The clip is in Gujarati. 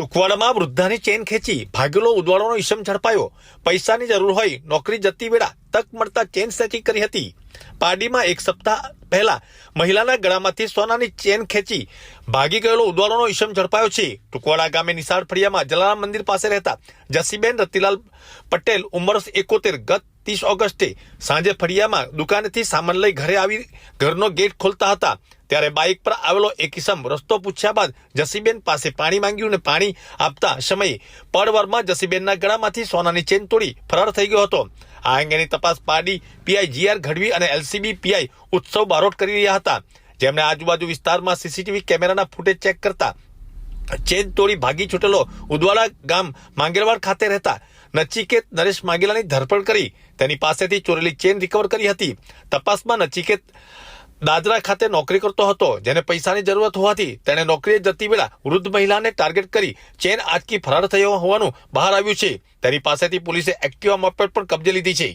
કુકવાડામાં વૃદ્ધાની ચેન ખેંચી ભાગેલો ઉદવાડોનો ઈસમ ઝડપાયો. પૈસાની જરૂર હોય, નોકરી જતી વેળા તક મળતા ચેન સ્નેચિંગ કરી હતી. પારડીમાં એક સપ્તાહ પહેલા મહિલાના ગળામાંથી સોનાની ચેન ખેંચી ભાગી ગયેલો ઉદવાડોનો ઈસમ ઝડપાયો છે. ટુકવાડા ગામે નિશાળ ફળિયામાં જલારામ મંદિર પાસે રહેતા જસીબેન રતિલાલ પટેલ ઉંમર એકોતેર, ગત ત્રીસ ઓગસ્ટે સાંજે ફળિયામાં દુકાનેથી સામાન લઈ ઘરે આવી ઘરનો ગેટ ખોલતા હતા. ત્યારે બાઇક પર આવેલો એક ઇસમ રસ્તો પૂછ્યા બાદ જસીબેન પાસે પાણી માંગ્યું અને પાણી આપતા સમયે પડવરમાં જસીબેનના ગળામાંથી સોનાની ચેન તોડી ફરાર થઈ ગયો હતો. આ અંગેની તપાસ પાડી પીઆઈ જીઆર ગઢવી અને એલસીબી પીઆઈ ઉત્સવ બારોટ કરી રહ્યા હતા. જેમણે આજુબાજુ વિસ્તારમાં સીસીટીવી કેમેરાના ફૂટેજ ચેક કરતા ચેન તોડી ભાગી છૂટેલો ઉદવાડા ગામ માંગેલવાડ ખાતે રહેતા નચિકેત નરેશ માંગેલાની ધરપકડ કરી. તેની પાસેથી ચોરેલી ચેન રિકવર કરી હતી. તપાસમાં નચિકેત દાદરા ખાતે નોકરી કરતો હતો. જેને પૈસાની જરૂરત હોવાથી તેણે નોકરીએ જતી વેળા વૃદ્ધ મહિલાને ટાર્ગેટ કરી ચેન આંચકી ફરાર થયો હોવાનું બહાર આવ્યું છે. તેની પાસેથી પોલીસે એક્ટિવા મોપેડ પણ કબજે લીધી છે.